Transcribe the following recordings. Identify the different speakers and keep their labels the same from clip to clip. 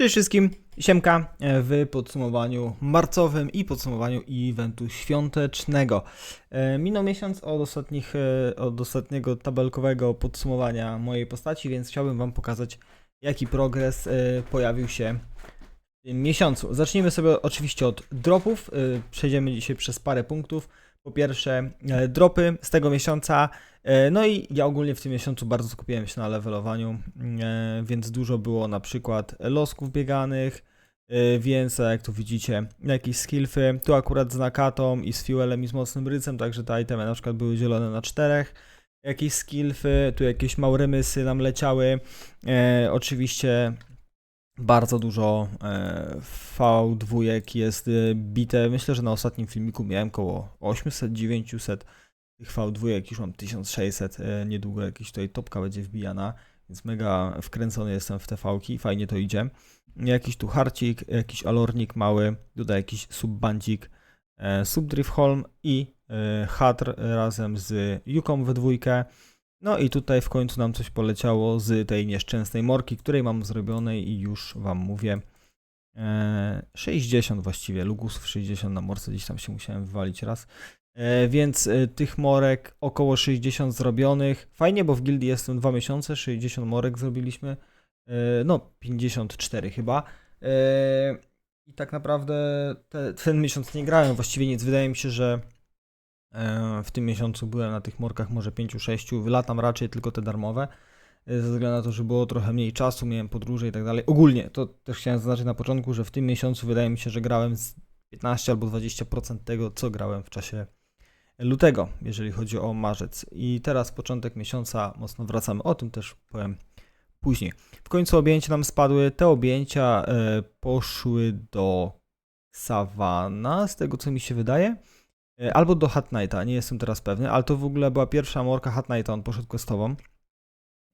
Speaker 1: Cześć wszystkim, Siemka e, w podsumowaniu marcowym i podsumowaniu eventu świątecznego. E, Minął miesiąc od, ostatnich, e, od ostatniego tabelkowego podsumowania mojej postaci, więc chciałbym Wam pokazać jaki progres pojawił się w tym miesiącu. Zacznijmy sobie oczywiście od dropów, przejdziemy dzisiaj przez parę punktów. Po pierwsze dropy z tego miesiąca, No i ja ogólnie w tym miesiącu bardzo skupiłem się na levelowaniu, e, więc dużo było na przykład losków bieganych, e, więc jak tu widzicie, jakieś skillfy, tu akurat z nakatą i z fuelem i z mocnym rycem, także te itemy na przykład były zielone na czterech, jakieś skillfy, tu jakieś małe mysy nam leciały, e, oczywiście bardzo dużo e, V2 jest e, bite, myślę, że na ostatnim filmiku miałem około 800-900 tych V2 już mam 1600, e, niedługo jakiś tutaj topka będzie wbijana, więc mega wkręcony jestem w te fałki, fajnie to idzie. Jakiś tu harcik, jakiś alornik mały, tutaj jakiś subbandzik, e, subdriftholm i e, hatr razem z Yuką we dwójkę. No i tutaj w końcu nam coś poleciało z tej nieszczęsnej morki, której mam zrobionej i już wam mówię. E, 60 właściwie, lugusów 60 na morce, gdzieś tam się musiałem wywalić raz. E, więc e, tych morek około 60 zrobionych. Fajnie, bo w gildii jestem 2 miesiące, 60 morek zrobiliśmy. E, No, 54 chyba. I tak naprawdę te, ten miesiąc nie grałem właściwie nic. Wydaje mi się, że w tym miesiącu byłem na tych morkach może 5-6. Wylatam raczej tylko te darmowe. Ze względu na to, że było trochę mniej czasu, miałem podróże i tak dalej. Ogólnie, to też chciałem zaznaczyć na początku, że w tym miesiącu wydaje mi się, że grałem z 15 albo 20% tego, co grałem w czasie lutego, jeżeli chodzi o marzec. I teraz początek miesiąca mocno wracamy. O tym też powiem później. W końcu objęcia nam spadły. Te objęcia e, poszły do Savana, z tego co mi się wydaje. E, albo do Hat Knighta, nie jestem teraz pewny, ale to w ogóle była pierwsza morka Hat Knighta, on poszedł questową.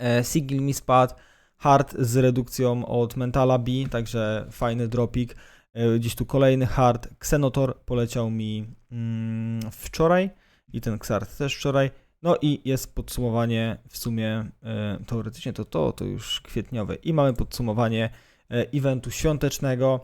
Speaker 1: E, Sigil mi spadł. Hard z redukcją od Mentala B, także fajny dropik. E, Gdzieś tu kolejny hard. Xenotor poleciał mi mm, wczoraj i ten Xart też wczoraj. No i jest podsumowanie w sumie, e, teoretycznie to to, to już kwietniowe. I mamy podsumowanie e, eventu świątecznego,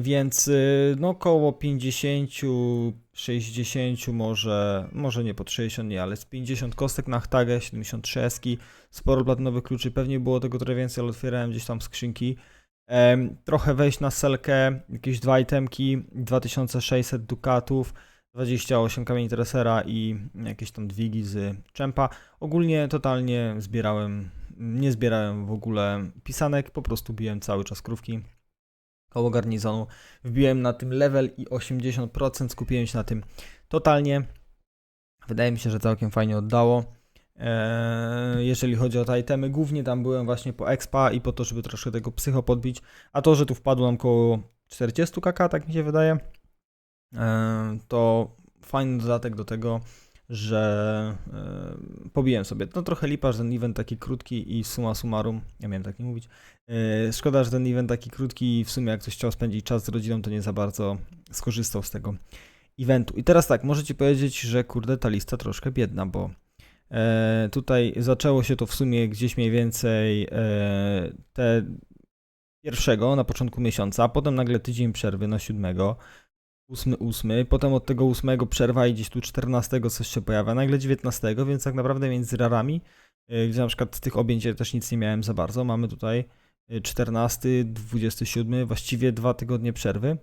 Speaker 1: więc e, no około 50, 60 może, może nie pod 60, nie, ale z 50 kostek na htagę, 73 eski, sporo platynowych kluczy, pewnie było tego trochę więcej, ale otwierałem gdzieś tam skrzynki. Trochę wejść na selkę, jakieś dwa itemki, 2600 dukatów, 28 kamieni tresera i jakieś tam dwigi z czempa. Ogólnie totalnie zbierałem, nie zbierałem w ogóle pisanek, po prostu biłem cały czas krówki koło garnizonu. Wbiłem na tym level i 80% skupiłem się na tym totalnie. Wydaje mi się, że całkiem fajnie oddało. Eee, jeżeli chodzi o te itemy, głównie tam byłem właśnie po expa i po to, żeby troszkę tego psycho podbić. A to, że tu wpadło nam około 40 kk, tak mi się wydaje, eee, to fajny dodatek do tego, że eee, pobiłem sobie. No trochę lipa, że ten event taki krótki i suma summarum, ja miałem tak nie mówić, szkoda, że ten event taki krótki i w sumie jak ktoś chciał spędzić czas z rodziną, to nie za bardzo skorzystał z tego eventu. I teraz tak, możecie powiedzieć, że kurde, ta lista troszkę biedna, bo E, tutaj zaczęło się to w sumie gdzieś mniej więcej e, te pierwszego na początku miesiąca, potem nagle tydzień przerwy na siódmego, ósmy, ósmy, potem od tego ósmego przerwa i gdzieś tu 14 coś się pojawia, nagle 19, więc tak naprawdę między rarami, e, gdzie na przykład z tych objęć ja też nic nie miałem za bardzo, mamy tutaj e, 14, 27, właściwie dwa tygodnie przerwy.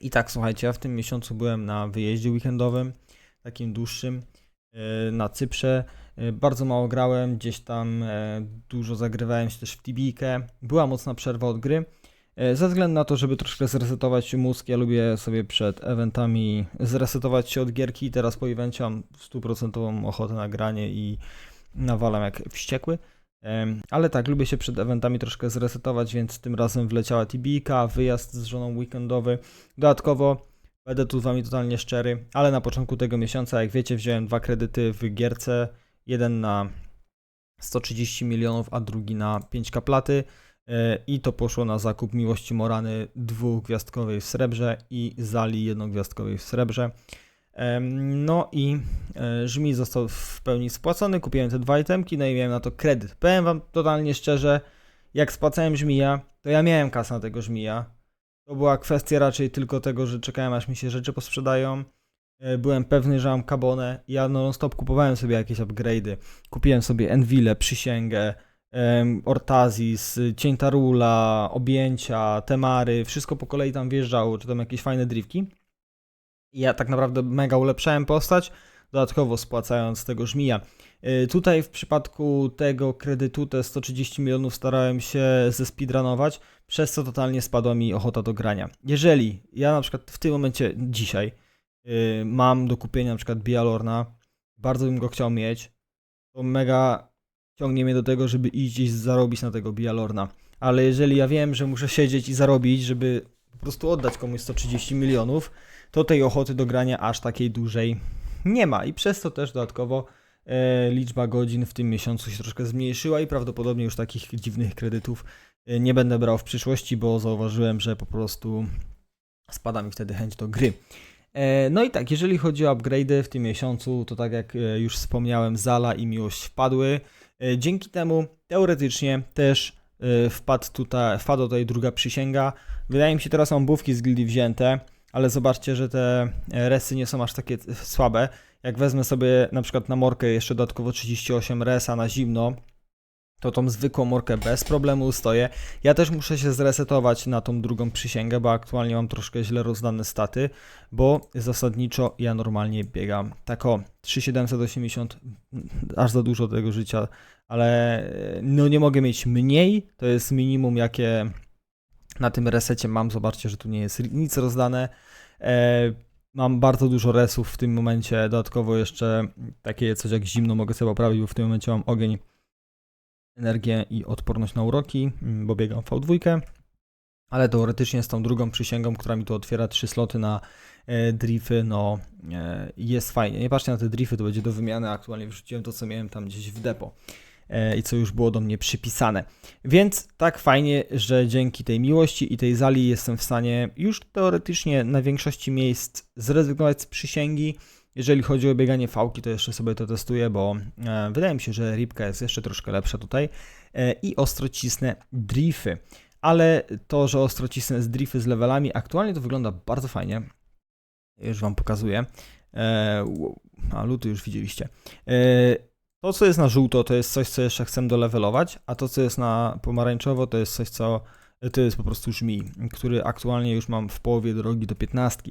Speaker 1: I tak, słuchajcie, ja w tym miesiącu byłem na wyjeździe weekendowym, takim dłuższym, e, na Cyprze. E, Bardzo mało grałem, gdzieś tam e, dużo zagrywałem się też w Tibikę. Była mocna przerwa od gry. E, Ze względu na to, żeby troszkę zresetować mózg, ja lubię sobie przed eventami zresetować się od gierki. Teraz po evencie mam stuprocentową ochotę na granie i nawalam jak wściekły. Ale tak, lubię się przed eventami troszkę zresetować, więc tym razem wleciała Tibika, wyjazd z żoną weekendowy. Dodatkowo Będę tu z wami totalnie szczery, ale na początku tego miesiąca, jak wiecie, wziąłem dwa kredyty w gierce. Jeden na 130 milionów, a drugi na 5 kaplaty. E, I to poszło na zakup Miłości Morany dwugwiazdkowej w srebrze i Zali jednogwiazdkowej w srebrze. No i e, żmi został w pełni spłacony, kupiłem te dwa itemki, no i miałem na to kredyt. Powiem wam totalnie szczerze, jak spłacałem żmija, to ja miałem kasę na tego żmija. To była kwestia raczej tylko tego, że czekałem aż mi się rzeczy posprzedają. E, Byłem pewny, że mam kabonę. Ja non-stop kupowałem sobie jakieś upgrade'y. Kupiłem sobie Envile, Przysięgę, Ortazis, Cień Tarula, Objęcia, Temary. Wszystko po kolei tam wjeżdżało, czy tam jakieś fajne drifki. I ja tak naprawdę mega ulepszałem postać, dodatkowo spłacając tego żmija. Y, Tutaj w przypadku tego kredytu te 130 milionów starałem się zespeedrunować, przez co totalnie spadła mi ochota do grania. Jeżeli ja na przykład w tym momencie dzisiaj y, mam do kupienia na przykład Bialorna, bardzo bym go chciał mieć, to mega ciągnie mnie do tego, żeby iść gdzieś zarobić na tego Bialorna. Ale jeżeli ja wiem, że muszę siedzieć i zarobić, żeby po prostu oddać komuś 130 milionów, to tej ochoty do grania aż takiej dużej nie ma. I przez to też dodatkowo e, liczba godzin w tym miesiącu się troszkę zmniejszyła i prawdopodobnie już takich dziwnych kredytów e, nie będę brał w przyszłości, bo zauważyłem, że po prostu spada mi wtedy chęć do gry. E, No i tak, jeżeli chodzi o upgrade'y w tym miesiącu, to tak jak już wspomniałem, Zala i Miłość wpadły. Dzięki temu teoretycznie też wpadł tutaj, wpadła tutaj druga przysięga. Wydaje mi się teraz mam bówki z gildii wzięte, ale zobaczcie, że te e, resy nie są aż takie e, słabe. Jak wezmę sobie na przykład na morkę jeszcze dodatkowo 38 resa na zimno, to tą zwykłą morkę bez problemu ustoję. Ja też muszę się zresetować na tą drugą przysięgę, bo aktualnie mam troszkę źle rozdane staty, bo zasadniczo ja normalnie biegam tak o 3780, aż za dużo tego życia, ale e, no nie mogę mieć mniej, to jest minimum jakie na tym resecie mam, zobaczcie, że tu nie jest nic rozdane. E, mam bardzo dużo resów w tym momencie, dodatkowo jeszcze takie coś jak zimno mogę sobie poprawić, bo w tym momencie mam ogień, energię i odporność na uroki, mm, bo biegam V2. Ale teoretycznie z tą drugą przysięgą, która mi tu otwiera trzy sloty na e, drify, no e, jest fajnie. Nie patrzcie na te drify, to będzie do wymiany. Aktualnie wrzuciłem to, co miałem tam gdzieś w depo i co już było do mnie przypisane. Więc tak fajnie, że dzięki tej miłości i tej zali jestem w stanie już teoretycznie na większości miejsc zrezygnować z przysięgi. Jeżeli chodzi o bieganie fałki, to jeszcze sobie to testuję, bo e, wydaje mi się, że ribka jest jeszcze troszkę lepsza tutaj e, i ostro cisnę drify. Ale to, że ostro cisnę z drify z levelami, aktualnie to wygląda bardzo fajnie. Już Wam pokazuję. E, a luty już widzieliście. To, co jest na żółto, to jest coś, co jeszcze chcę dolevelować, a to, co jest na pomarańczowo, to jest coś, co to jest po prostu żmi, który aktualnie już mam w połowie drogi do 15.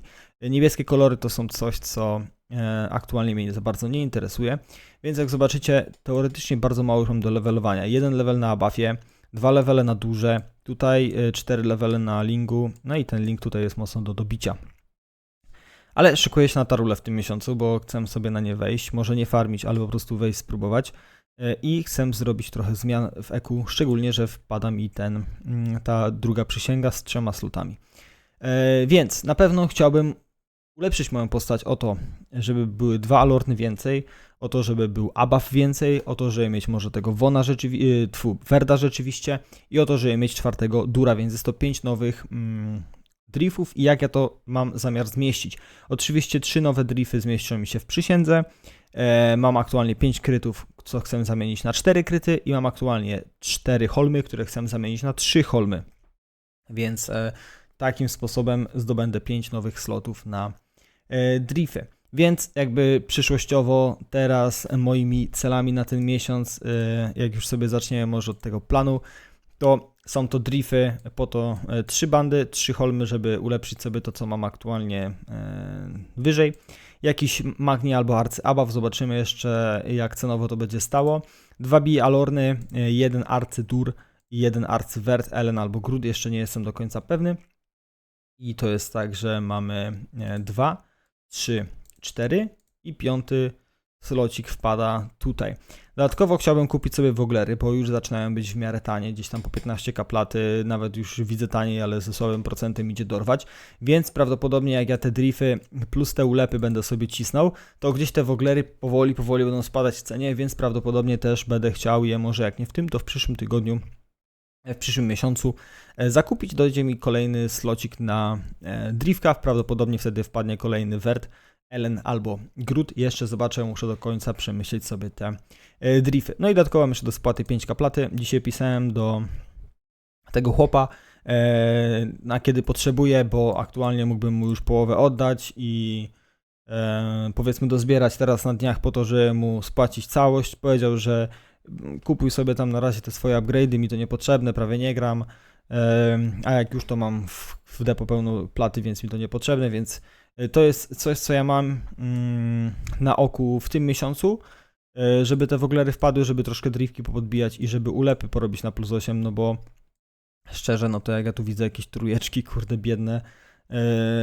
Speaker 1: Niebieskie kolory to są coś, co e, aktualnie mnie za bardzo nie interesuje, więc jak zobaczycie, teoretycznie bardzo mało już mam do levelowania. Jeden level na buffie, dwa levele na duże, tutaj e, cztery levele na lingu, no i ten link tutaj jest mocno do dobicia. Ale szykuję się na tarule w tym miesiącu, bo chcę sobie na nie wejść, może nie farmić, ale po prostu wejść, spróbować. E, I chcę zrobić trochę zmian w EQ, szczególnie, że wpada mi ten, mm, ta druga przysięga z trzema slotami. E, Więc na pewno chciałbym ulepszyć moją postać o to, żeby były dwa alorny więcej, o to, żeby był abuff więcej, o to, żeby mieć może tego Wona rzeczywiście, Werda rzeczywiście i o to, żeby mieć czwartego Dura, więc jest to pięć nowych mm, driftów i jak ja to mam zamiar zmieścić. Oczywiście trzy nowe drifty zmieszczą mi się w przysiędze, E, mam aktualnie 5 krytów, co chcę zamienić na 4 kryty i mam aktualnie 4 holmy, które chcę zamienić na 3 holmy. Więc e, takim sposobem zdobędę 5 nowych slotów na e, drify. Więc jakby przyszłościowo teraz moimi celami na ten miesiąc, jak już sobie zaczniemy może od tego planu, to są to drify, po to e, trzy bandy, trzy holmy, żeby ulepszyć sobie to, co mam aktualnie e, wyżej. Jakiś Magni albo Arcy Abaw, zobaczymy jeszcze jak cenowo to będzie stało. Dwa bi Alorny, e, jeden Arcy Dur i jeden Arcy Wert, Ellen albo Grud, jeszcze nie jestem do końca pewny. I to jest tak, że mamy dwa, trzy, cztery i piąty slocik wpada tutaj. Dodatkowo chciałbym kupić sobie woglery, bo już zaczynają być w miarę tanie, gdzieś tam po 15 kaplaty, nawet już widzę taniej, ale ze słabym procentem idzie dorwać, więc prawdopodobnie jak ja te drify plus te ulepy będę sobie cisnął, to gdzieś te woglery powoli, powoli będą spadać w cenie, więc prawdopodobnie też będę chciał je może jak nie w tym, to w przyszłym tygodniu w przyszłym miesiącu e, zakupić. Dojdzie mi kolejny slocik na e, driftka, prawdopodobnie wtedy wpadnie kolejny wert, Ellen albo Grud. Jeszcze zobaczę, muszę do końca przemyśleć sobie te e, drify. No i dodatkowo jeszcze do spłaty 5 kaplaty. Dzisiaj pisałem do tego chłopa, e, na kiedy potrzebuję, bo aktualnie mógłbym mu już połowę oddać i e, powiedzmy dozbierać teraz na dniach po to, żeby mu spłacić całość. Powiedział, że mm, kupuj sobie tam na razie te swoje upgrade'y, mi to niepotrzebne, prawie nie gram, a jak już to mam w, w depo pełno platy, więc mi to niepotrzebne, więc to jest coś, co ja mam mm, na oku w tym miesiącu, e, żeby te woglery wpadły, żeby troszkę driftki popodbijać i żeby ulepy porobić na plus 8, no bo szczerze, no to jak ja tu widzę jakieś trujeczki, kurde, biedne,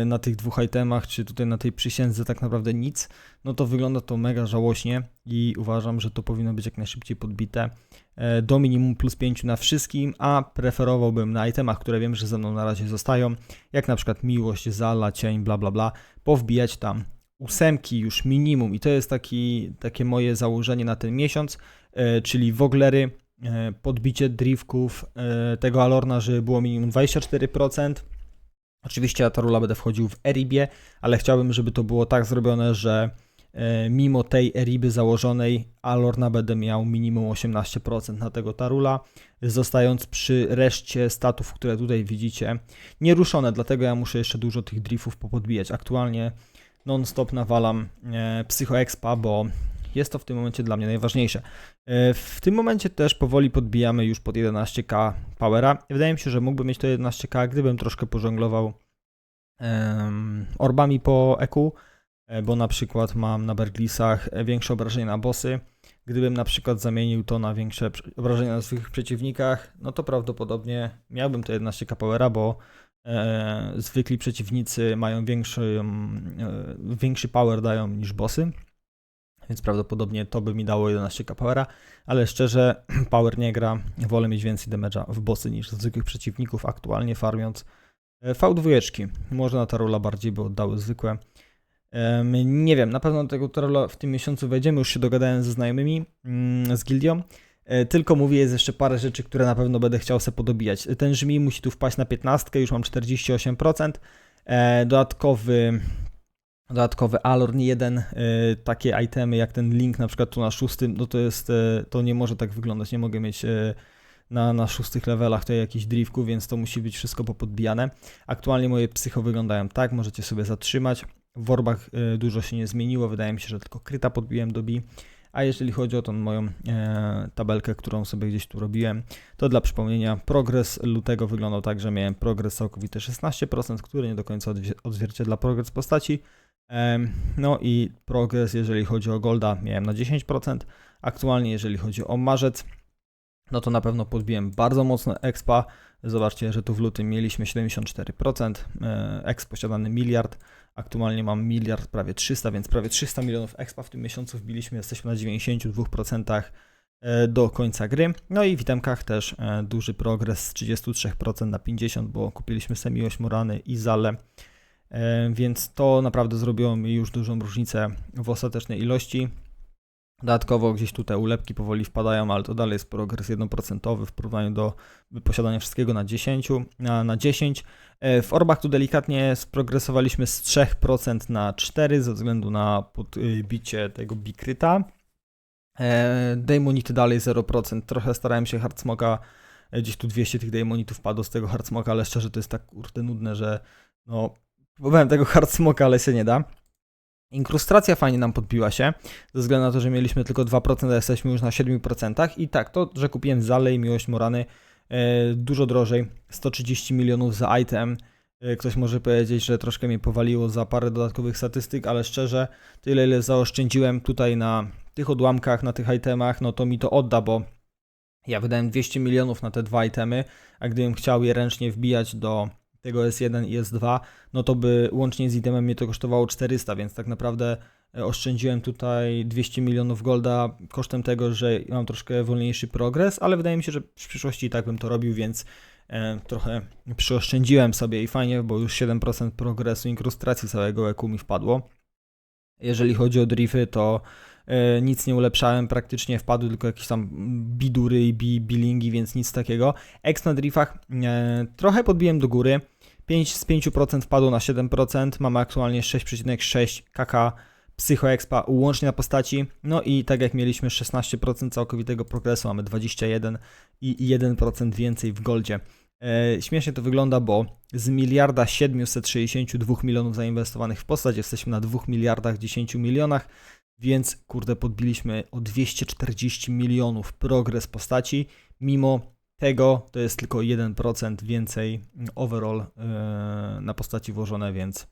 Speaker 1: na tych dwóch itemach, czy tutaj na tej przysiędze tak naprawdę nic, no to wygląda to mega żałośnie i uważam, że to powinno być jak najszybciej podbite e, do minimum plus 5 na wszystkim, a preferowałbym na itemach, które wiem, że ze mną na razie zostają, jak na przykład miłość, zala, cień, bla bla bla, powbijać tam ósemki już minimum i to jest taki, takie moje założenie na ten miesiąc, e, czyli woglery, e, podbicie driftków e, tego Alorna, żeby było minimum 24%. Oczywiście ja ta będę wchodził w Eribie, ale chciałbym, żeby to było tak zrobione, że e, mimo tej Eriby założonej Alorna będę miał minimum 18% na tego Tarula, zostając przy reszcie statów, które tutaj widzicie, nieruszone, dlatego ja muszę jeszcze dużo tych driftów popodbijać. Aktualnie non-stop nawalam e, Psycho Expa, bo jest to w tym momencie dla mnie najważniejsze. E, W tym momencie też powoli podbijamy już pod 11k powera. Wydaje mi się, że mógłbym mieć to 11k, gdybym troszkę pożonglował em, orbami po EQ, e, bo na przykład mam na Berglisach e, większe obrażenia na bossy. Gdybym na przykład zamienił to na większe obrażenia na zwykłych przeciwnikach, no to prawdopodobnie miałbym to 11k powera, bo zwykli przeciwnicy mają większy, większy power dają niż bossy. Więc prawdopodobnie to by mi dało 11k powera, ale szczerze power nie gra. Wolę mieć więcej damage'a w bossy niż zwykłych przeciwników, aktualnie farmiąc e, V2. Może na Tarola bardziej by oddały zwykłe. Nie wiem, na pewno do tego Tarola w tym miesiącu wejdziemy. Już się dogadałem ze znajomymi mm, z gildią. E, Tylko mówię, jest jeszcze parę rzeczy, które na pewno będę chciał sobie podobijać. Ten żmi musi tu wpaść na 15, już mam 48%. E, Dodatkowy dodatkowy Alorn 1, y, takie itemy jak ten link na przykład tu na szóstym, no to jest, y, to nie może tak wyglądać, nie mogę mieć y, na, na szóstych levelach tutaj jakichś driftków, więc to musi być wszystko popodbijane. Aktualnie moje psycho wyglądają tak, możecie sobie zatrzymać. W orbach y, dużo się nie zmieniło, wydaje mi się, że tylko kryta podbiłem do B. A jeżeli chodzi o tą moją e, tabelkę, którą sobie gdzieś tu robiłem, to dla przypomnienia progres lutego wyglądał tak, że miałem progres całkowity 16%, który nie do końca odzwierciedla progres postaci. No i progres, jeżeli chodzi o Golda, miałem na 10%. Aktualnie, jeżeli chodzi o marzec, no to na pewno podbiłem bardzo mocno expa. Zobaczcie, że tu w lutym mieliśmy 74%, e, exp posiadany miliard. Aktualnie mam miliard prawie 300, więc prawie 300 milionów expa w tym miesiącu wbiliśmy. Jesteśmy na 92% e, do końca gry. No i w itemkach też e, duży progres z 33% na 50%, bo kupiliśmy Semiłość Morany i Zale. E, Więc to naprawdę zrobiło mi już dużą różnicę w ostatecznej ilości. Dodatkowo gdzieś tu te ulepki powoli wpadają, ale to dalej jest progres 1% w porównaniu do posiadania wszystkiego na 10. Na, na 10. E, W orbach tu delikatnie sprogresowaliśmy z 3% na 4 ze względu na podbicie tego bikryta. E, Daymonity dalej 0%. Trochę starałem się Hardsmoka, gdzieś tu 200 tych Daymonitów padło z tego Hardsmoka, ale szczerze to jest tak kurde nudne, że no próbowałem tego Hardsmoka, ale się nie da. Inkrustacja fajnie nam podbiła się, ze względu na to, że mieliśmy tylko 2%, a jesteśmy już na 7%. I tak, to, że kupiłem Zale i Miłość Morany e, dużo drożej, 130 milionów za item. E, Ktoś może powiedzieć, że troszkę mnie powaliło za parę dodatkowych statystyk, ale szczerze, tyle ile zaoszczędziłem tutaj na tych odłamkach, na tych itemach, no to mi to odda, bo ja wydałem 200 milionów na te dwa itemy, a gdybym chciał je ręcznie wbijać do tego S1 i S2, no to by łącznie z itemem mnie to kosztowało 400, więc tak naprawdę e, oszczędziłem tutaj 200 milionów golda kosztem tego, że mam troszkę wolniejszy progres, ale wydaje mi się, że w przyszłości i tak bym to robił, więc e, trochę przyoszczędziłem sobie i fajnie, bo już 7% progresu inkrustacji całego EQ mi wpadło. Jeżeli chodzi o drify, to e, nic nie ulepszałem, praktycznie wpadły tylko jakieś tam bidury i bi, bilingi, więc nic takiego. X na driftach trochę podbiłem do góry, 5 z 5% wpadło na 7%, mamy aktualnie 6,6 kk Psycho Expa łącznie na postaci, no i tak jak mieliśmy 16% całkowitego progresu, mamy 21 i 1% więcej w goldzie. E, śmiesznie to wygląda, bo z miliarda 762 milionów zainwestowanych w postać jesteśmy na 2 miliardach 10 milionach, więc kurde podbiliśmy o 240 milionów progres postaci, mimo tego to jest tylko 1% więcej overall e, na postaci włożone, więc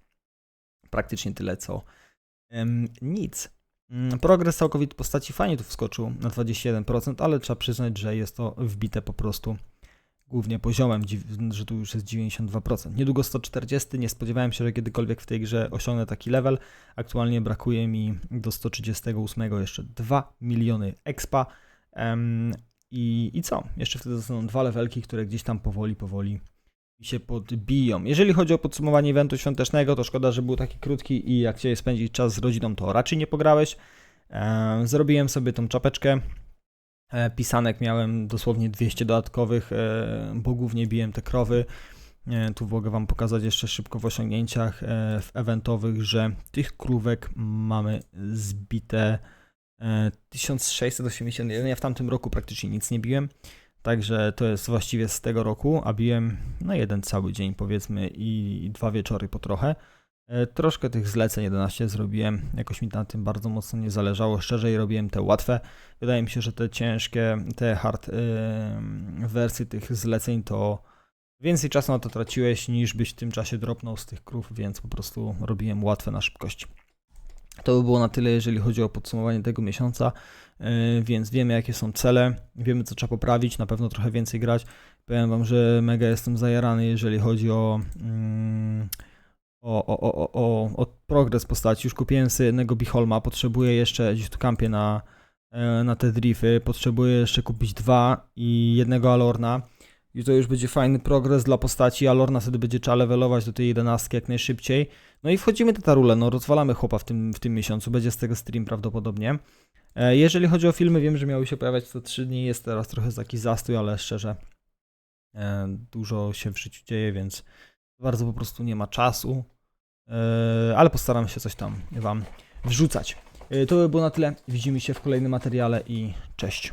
Speaker 1: praktycznie tyle co nic. Mm, Progres całkowity postaci fajnie tu wskoczył na 21%, ale trzeba przyznać, że jest to wbite po prostu głównie poziomem, że tu już jest 92%. Niedługo 140, nie spodziewałem się, że kiedykolwiek w tej grze osiągnę taki level. Aktualnie brakuje mi do 138 jeszcze 2 miliony expa. I, I co? Jeszcze wtedy zostaną dwa levelki, które gdzieś tam powoli, powoli się podbiją. Jeżeli chodzi o podsumowanie eventu świątecznego, to szkoda, że był taki krótki i jak chciałeś spędzić czas z rodziną, to raczej nie pograłeś. E, zrobiłem sobie tą czapeczkę. E, pisanek miałem dosłownie 200 dodatkowych, e, bo głównie biłem te krowy. Tu mogę Wam pokazać jeszcze szybko w osiągnięciach w eventowych, że tych krówek mamy zbite 1681. Ja w tamtym roku praktycznie nic nie biłem. Także to jest właściwie z tego roku, a biłem no jeden cały dzień powiedzmy i dwa wieczory po trochę. E, Troszkę tych zleceń 11 zrobiłem, jakoś mi na tym bardzo mocno nie zależało, szczerze robiłem te łatwe. Wydaje mi się, że te ciężkie, te hard yy, wersje tych zleceń to więcej czasu na to traciłeś niż byś w tym czasie dropnął z tych krów, więc po prostu robiłem łatwe na szybkość. To by było na tyle, jeżeli chodzi o podsumowanie tego miesiąca, yy, więc wiemy jakie są cele, wiemy co trzeba poprawić, na pewno trochę więcej grać. Powiem Wam, że mega jestem zajarany, jeżeli chodzi o, mm, o, o, o, o, o, progres postaci. Już kupiłem sobie jednego Biholma, potrzebuję jeszcze, gdzieś tu kampię na, e, na te drify, potrzebuję jeszcze kupić dwa i jednego Alorna. I to już będzie fajny progres dla postaci. Alorna wtedy będzie trzeba levelować do tej jedenastki jak najszybciej. No i wchodzimy do tarule, no rozwalamy chłopa w tym, w tym miesiącu, będzie z tego stream prawdopodobnie. E, Jeżeli chodzi o filmy, wiem, że miały się pojawiać co 3 dni, jest teraz trochę taki zastój, ale szczerze e, dużo się w życiu dzieje, więc bardzo po prostu nie ma czasu, E, ale postaram się coś tam Wam wrzucać. To by było na tyle, widzimy się w kolejnym materiale i cześć.